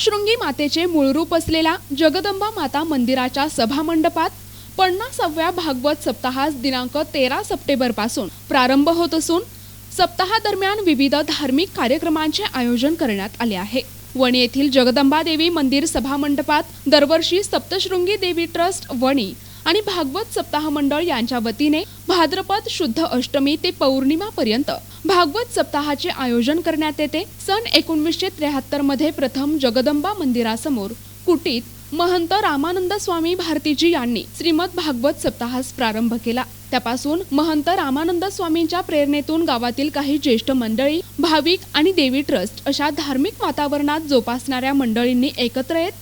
सप्तशृंगी मातेचे मूळ रूप असलेल्या जगदंबा माता मंदिराच्या सभामंडपात पन्नासाव्या भागवत सप्ताहास दिनांक तेरा सप्टेंबरपासून प्रारंभ होत असून सप्ताहादरम्यान विविध धार्मिक कार्यक्रमांचे आयोजन करण्यात आले आहे. वणी येथील जगदंबा देवी मंदिर सभामंडपात दरवर्षी सप्तशृंगी देवी ट्रस्ट वणी आणि भागवत सप्ताह मंडळ यांच्या वतीने भाद्रपद शुद्ध अष्टमी ते पौर्णिमा पर्यंत भागवत सप्ताहाचे आयोजन करण्यात येते. सन एकोणवीसशे त्र्याहत्तरमध्ये प्रथम जगदंबा मंदिरासमोर कुटीत महंत रामानंद स्वामी भारतीजी यांनी श्रीमद भागवत सप्ताहास प्रारंभ केला. त्यापासून महंत रामानंद स्वामींच्या प्रेरणेतून गावातील काही ज्येष्ठ मंडळी भाविक आणि देवी ट्रस्ट अशा धार्मिक वातावरणात जोपासणाऱ्या मंडळींनी एकत्र येत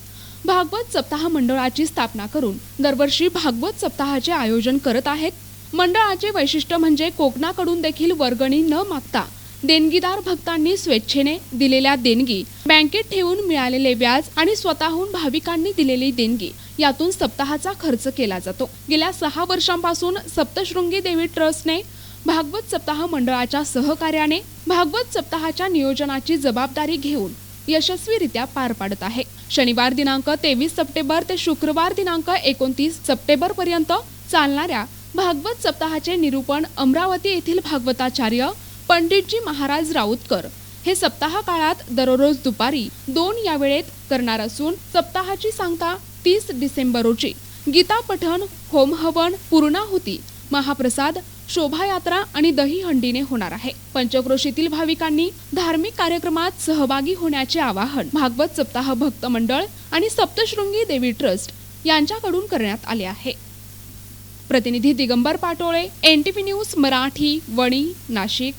भागवत सप्ताह मंडळाची स्थापना करून दरवर्षी भागवत सप्ताहाचे आयोजन करत आहेत. मंडळाचे वैशिष्ट्य म्हणजे कोकणाकडून देखील वर्गणी न मागता देणगीदार भक्तांनी स्वेच्छेने दिलेल्या देणगी बँकेत ठेवून मिळालेले व्याज आणि स्वतःहून भाविकांनी दिलेली देणगी यातून सप्ताहाचा खर्च केला जातो. गेल्या सहा वर्षांपासून सप्तशृंगी देवी ट्रस्टने भागवत सप्ताह मंडळाच्या सहकार्याने भागवत सप्ताहाच्या नियोजनाची जबाबदारी घेऊन यशस्वीरित्या पार पाडत आहे. शनिवार दिनांक तेवीस सप्टेंबर ते शुक्रवार दिनांक एकोणतीस सप्टेंबर पर्यंत चालणाऱ्या भागवत सप्ताहाचे निरूपण अमरावती येथील भागवताचार्य पंडितजी महाराज राऊतकर हे सप्ताह काळात दररोज दुपारी दोन या वेळेत करणार असून सप्ताहाची सांगता तीस डिसेंबर रोजी गीता पठण होम हवन पूर्णाहुती महाप्रसाद शोभायात्रा आणि दहीहंडीने होणार आहे. पंचक्रोशीतील भाविकांनी धार्मिक कार्यक्रमात सहभागी होण्याचे आवाहन भागवत सप्ताह भक्त मंडळ आणि सप्तशृंगी देवी ट्रस्ट यांच्याकडून करण्यात आले आहे. प्रतिनिधी Digambar Patole N T news Marathi Vani Nashik.